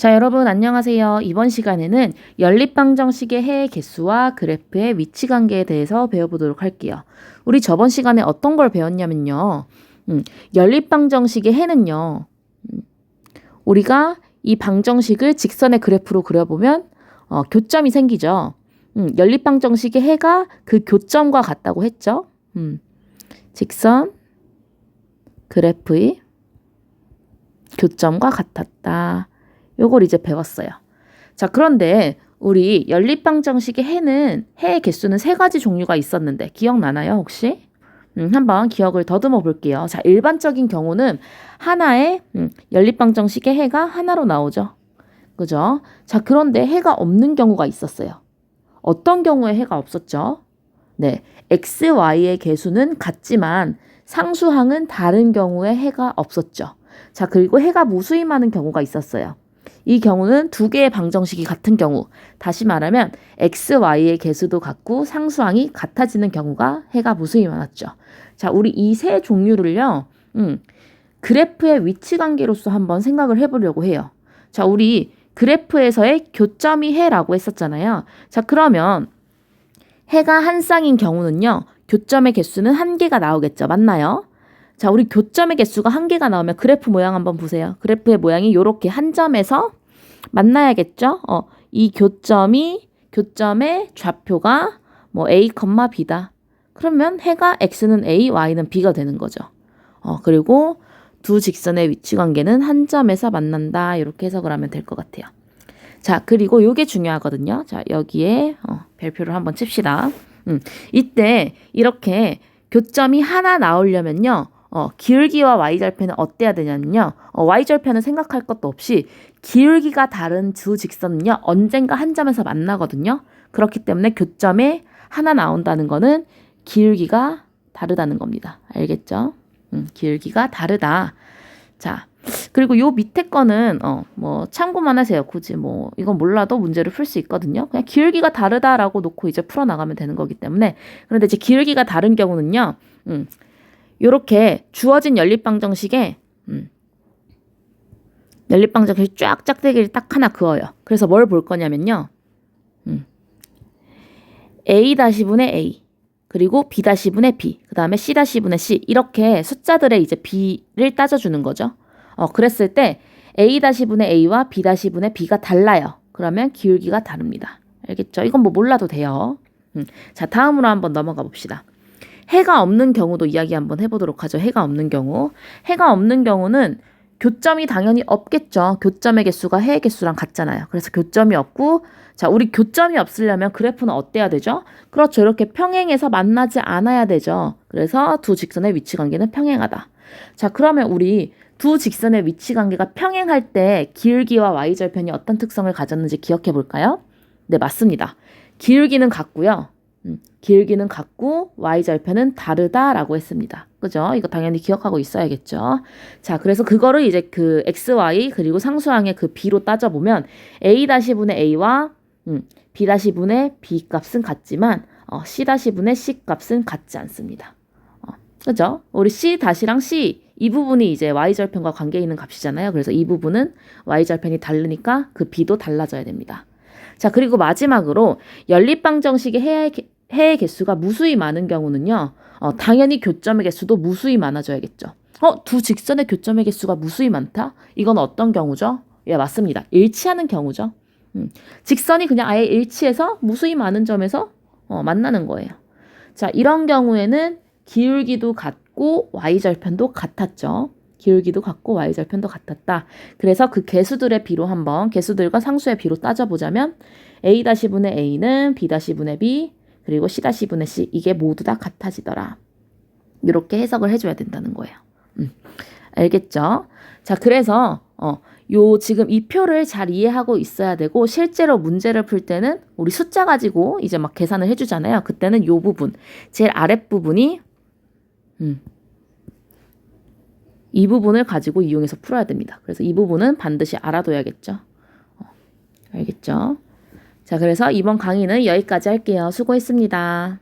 자, 여러분 안녕하세요. 이번 시간에는 연립방정식의 해의 개수와 그래프의 위치 관계에 대해서 배워보도록 할게요. 우리 저번 시간에 어떤 걸 배웠냐면요. 음, 연립방정식의 해는요. 음, 우리가 이 방정식을 직선의 그래프로 그려보면 어, 교점이 생기죠. 음, 연립방정식의 해가 그 교점과 같다고 했죠. 음, 직선 그래프의 교점과 같았다. 요걸 이제 배웠어요. 자, 그런데 우리 연립방정식의 해는 해의 개수는 세 가지 종류가 있었는데 기억나나요, 혹시? 음, 한번 기억을 더듬어 볼게요. 자, 일반적인 경우는 하나의 음, 연립방정식의 해가 하나로 나오죠. 그죠? 자, 그런데 해가 없는 경우가 있었어요. 어떤 경우에 해가 없었죠? 네, x, y의 개수는 같지만 상수항은 다른 경우에 해가 없었죠. 자, 그리고 해가 무수히 많은 경우가 있었어요. 이 경우는 두 개의 방정식이 같은 경우, 다시 말하면 x, y의 개수도 같고 상수항이 같아지는 경우가 해가 무수히 많았죠. 자, 우리 이 세 종류를요, 음, 그래프의 위치 관계로서 한번 생각을 해 보려고 해요. 자, 우리 그래프에서의 교점이 해라고 했었잖아요. 자, 그러면 해가 한 쌍인 경우는요, 교점의 개수는 한 개가 나오겠죠. 맞나요? 자, 우리 교점의 개수가 한 개가 나오면 그래프 모양 한번 보세요. 그래프의 모양이 이렇게 한 점에서 만나야겠죠? 어, 이 교점이 교점의 좌표가 뭐 a, b다. 그러면 해가 x는 a, y는 b가 되는 거죠. 어, 그리고 두 직선의 위치 관계는 한 점에서 만난다. 이렇게 해석을 하면 될 것 같아요. 자, 그리고 요게 중요하거든요. 자, 여기에 어, 별표를 한번 칩시다. 음, 이때 이렇게 교점이 하나 나오려면요. 어, 기울기와 y절편은 어때야 되냐면요. 어, y절편은 생각할 것도 없이 기울기가 다른 두 직선은요. 언젠가 한 점에서 만나거든요. 그렇기 때문에 교점에 하나 나온다는 거는 기울기가 다르다는 겁니다. 알겠죠? 음, 기울기가 다르다. 자, 그리고 요 밑에 거는 어, 뭐 참고만 하세요. 굳이 뭐 이건 몰라도 문제를 풀 수 있거든요. 그냥 기울기가 다르다라고 놓고 이제 풀어 나가면 되는 거기 때문에 그런데 이제 기울기가 다른 경우는요. 음, 요렇게 주어진 연립방정식에 음, 연립방정식 쫙 짝대기를 딱 하나 그어요. 그래서 뭘 볼 거냐면요. 음, a-분의 a 그리고 b-분의 b 그 다음에 c-분의 c 이렇게 숫자들의 이제 b를 따져주는 거죠. 어, 그랬을 때 a-분의 a와 b-분의 b가 달라요. 그러면 기울기가 다릅니다. 알겠죠? 이건 뭐 몰라도 돼요. 음, 자 다음으로 한번 넘어가 봅시다. 해가 없는 경우도 이야기 한번 해보도록 하죠. 해가 없는 경우. 해가 없는 경우는 교점이 당연히 없겠죠. 교점의 개수가 해의 개수랑 같잖아요. 그래서 교점이 없고, 자, 우리 교점이 없으려면 그래프는 어때야 되죠? 그렇죠. 이렇게 평행해서 만나지 않아야 되죠. 그래서 두 직선의 위치 관계는 평행하다. 자, 그러면 우리 두 직선의 위치 관계가 평행할 때 기울기와 y절편이 어떤 특성을 가졌는지 기억해 볼까요? 네, 맞습니다. 기울기는 같고요. 음, 기울기는 같고 y절편은 다르다라고 했습니다. 그죠? 이거 당연히 기억하고 있어야겠죠. 자, 그래서 그거를 이제 그 xy 그리고 상수항의 그 b로 따져 보면 a-분의 a와 음, b-분의 b 값은 같지만 어, c-분의 c 값은 같지 않습니다. 어, 그죠? 우리 c-랑 c 이 부분이 이제 y절편과 관계 있는 값이잖아요. 그래서 이 부분은 y절편이 다르니까 그 b도 달라져야 됩니다. 자, 그리고 마지막으로 연립방 정식의 해의, 해의 개수가 무수히 많은 경우는요, 어, 당연히 교점의 개수도 무수히 많아져야겠죠. 어, 두 직선의 교점의 개수가 무수히 많다? 이건 어떤 경우죠? 예, 맞습니다. 일치하는 경우죠. 음, 직선이 그냥 아예 일치해서 무수히 많은 점에서 어, 만나는 거예요. 자, 이런 경우에는 기울기도 같고 y절편도 같았죠. 기울기도 같고 y절편도 같았다. 그래서 그 개수들의 비로 한번 개수들과 상수의 비로 따져보자면 a-분의 a는 b-분의 b 그리고 c-분의 c 이게 모두 다 같아지더라. 이렇게 해석을 해줘야 된다는 거예요. 음, 알겠죠? 자, 그래서 어, 요 지금 이 표를 잘 이해하고 있어야 되고 실제로 문제를 풀 때는 우리 숫자 가지고 이제 막 계산을 해주잖아요. 그때는 요 부분 제일 아랫 부분이 음, 이 부분을 가지고 이용해서 풀어야 됩니다. 그래서 이 부분은 반드시 알아둬야겠죠. 어, 알겠죠? 자, 그래서 이번 강의는 여기까지 할게요. 수고했습니다.